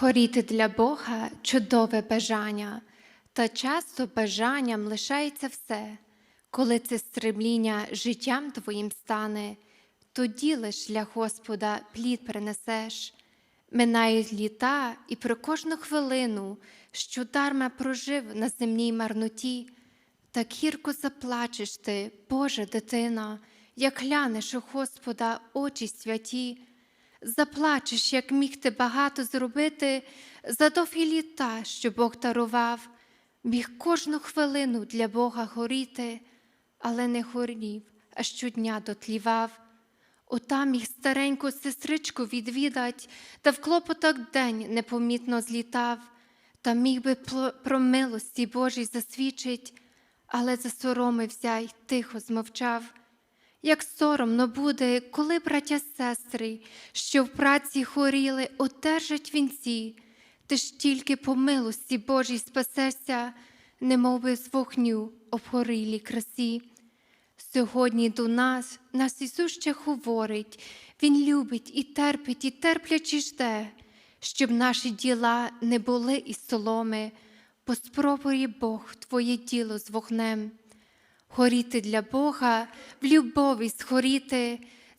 Хоріти для Бога чудове бажання, та часто бажанням лишається все. Коли це стремління життям твоїм стане, тоді лиш для Господа плід принесеш. Минають літа, і про кожну хвилину, що дарма прожив на земній марноті, так гірко заплачеш ти, Божа дитина, як глянеш у Господа очі святі. Заплачеш, як міг ти багато зробити за довгі літа, що Бог дарував, міг кожну хвилину для Бога горіти, але не горів, а щодня дотлівав. Отам міг стареньку сестричку відвідать, та в клопотах день непомітно злітав, та міг би про милості Божій засвідчить, але засоромився й тихо змовчав. Як соромно буде, коли браття сестри, що в праці хоріли, одержать вінці, ти ж тільки по милості Божій спасешся, немов би з вогню обгорілій красі. Сьогодні до нас нас Ісус ще говорить, Він любить і терпить, і терплячи жде, щоб наші діла не були із соломи, бо спробує Бог Твоє діло з вогнем. Горіти для Бога, в любові схоріти,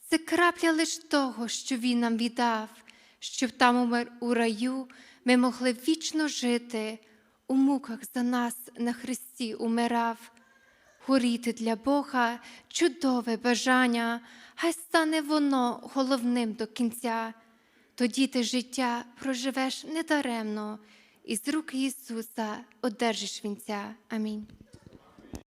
це крапля лиш того, що Він нам віддав, щоб там у мир- у раю ми могли вічно жити, у муках за нас на Христі умирав. Горіти для Бога чудове бажання, хай стане воно головним до кінця. Тоді ти життя проживеш недаремно, і з рук Ісуса одержиш вінця. Амінь.